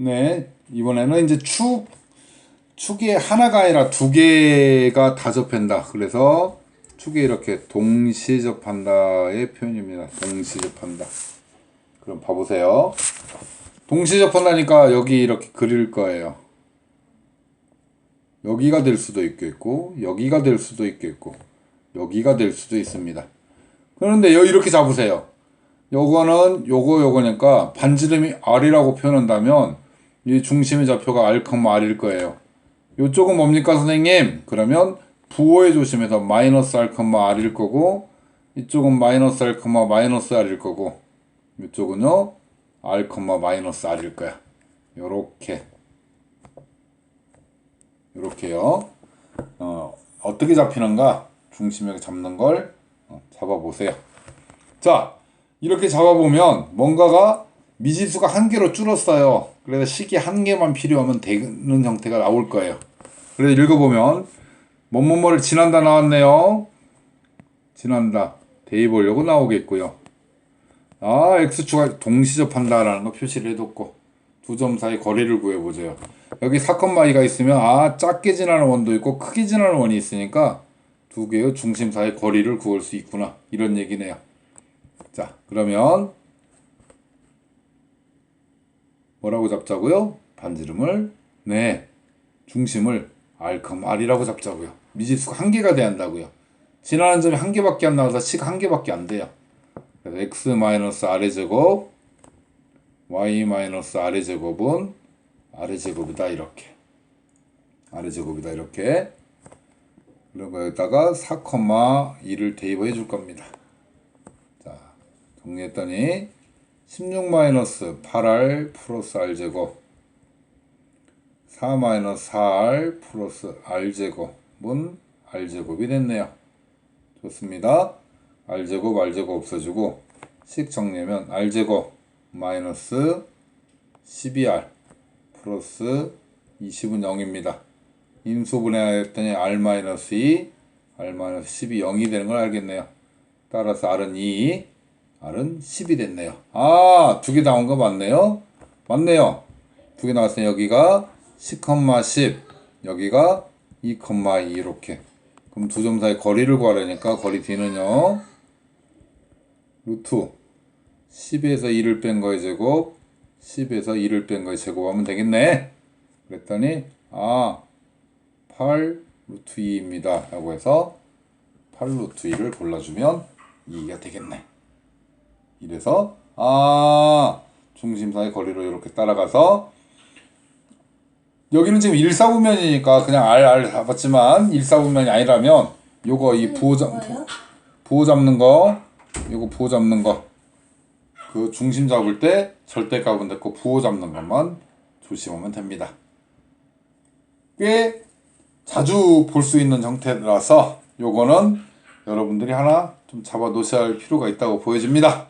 네, 이번에는 이제 축, 축이 하나가 아니라 두 개가 다 접한다. 그래서 축이 이렇게 동시 접한다의 표현입니다. 동시 접한다. 그럼 봐보세요. 동시 접한다니까 여기 이렇게 그릴 거예요. 여기가 될 수도 있겠고, 여기가 될 수도 있겠고, 여기가 될 수도 있습니다. 그런데 여 이렇게 잡으세요. 요거는 요거 요거니까 반지름이 r이라고 표현한다면 이 중심의 좌표가 r, r일 거예요. 요쪽은 뭡니까 선생님? 그러면 부호의 조심에서 마이너스 r, r일 거고 이쪽은 마이너스 r, 마이너스 r일 거고 이쪽은요 r, 마이너스 r일 거야. 요렇게 요렇게요. 어, 어떻게 잡히는가? 중심에 잡는 걸 어, 잡아보세요. 자, 이렇게 잡아보면 뭔가가 미지수가 한 개로 줄었어요. 그래서 식이 한 개만 필요하면 되는 형태가 나올 거예요. 그래서 읽어보면 뭐뭐뭐를 지난다 나왔네요. 지난다. 대입하려고 나오겠고요. 아, x축과 동시접한다라는 거 표시를 해뒀고 두 점 사이 거리를 구해보세요. 여기 4,2가 있으면 아, 작게 지나는 원도 있고 크게 지나는 원이 있으니까 두 개의 중심 사이 거리를 구할 수 있구나. 이런 얘기네요. 자, 그러면 뭐라고 잡자고요? 반지름을 네 중심을 r, r이라고 잡자고요. 미지수가 한 개가 돼야 한다고요. 지나는 점이 한 개밖에 안 나와서 식 한 개밖에 안 돼요. 그래서 x 마이너스 r의 제곱 y 마이너스 r의 제곱은 r의 제곱이다 이렇게 r의 제곱이다 이렇게 그런 거에다가 4,2를 대입해 줄 겁니다. 자, 정리했더니 16 마이너스 8r 플러스 r 제곱 4 마이너스 4r 플러스 r 제곱은 r 제곱이 됐네요. 좋습니다. r 제곱 r 제곱 없어지고 식 정리하면 r 제곱 마이너스 12r 플러스 20은 0입니다. 인수분해했더니 r 마이너스 2, r 마이너스 10이 0이 되는 걸 알겠네요. 따라서 r은 2, r은 10이 됐네요. 아, 두 개 나온 거 맞네요. 맞네요. 두 개 나왔으니 여기가 10,10, 여기가 2,2 이렇게. 그럼 두 점 사이 거리를 구하려니까 거리 뒤는요. 루트 10에서 2를 뺀 거의 제곱, 10에서 2를 뺀 거의 제곱하면 되겠네. 그랬더니 아, 8 루트 2입니다. 라고 해서 8 루트 2를 골라주면 2가 되겠네. 이래서 아 중심 사이 거리로 이렇게 따라가서 여기는 지금 일사분면이니까 그냥 R 잡았지만 일사분면이 아니라면 요거 이 부호 잡? 부호 잡는 거 요거 부호 잡는 거 그 중심 잡을 때 절대 값은 됐고 부호 잡는 것만 조심하면 됩니다. 꽤 자주 볼 수 있는 형태라서 요거는 여러분들이 하나 좀 잡아 놓으셔야 할 필요가 있다고 보여집니다.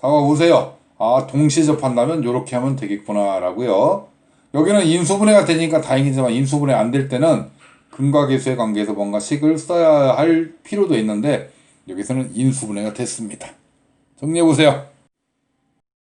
잡아 보세요. 아, 동시 접한다면 이렇게 하면 되겠구나 라고요. 여기는 인수분해가 되니까 다행이지만 인수분해 안 될 때는 근과 계수의 관계에서 뭔가 식을 써야 할 필요도 있는데 여기서는 인수분해가 됐습니다. 정리해 보세요.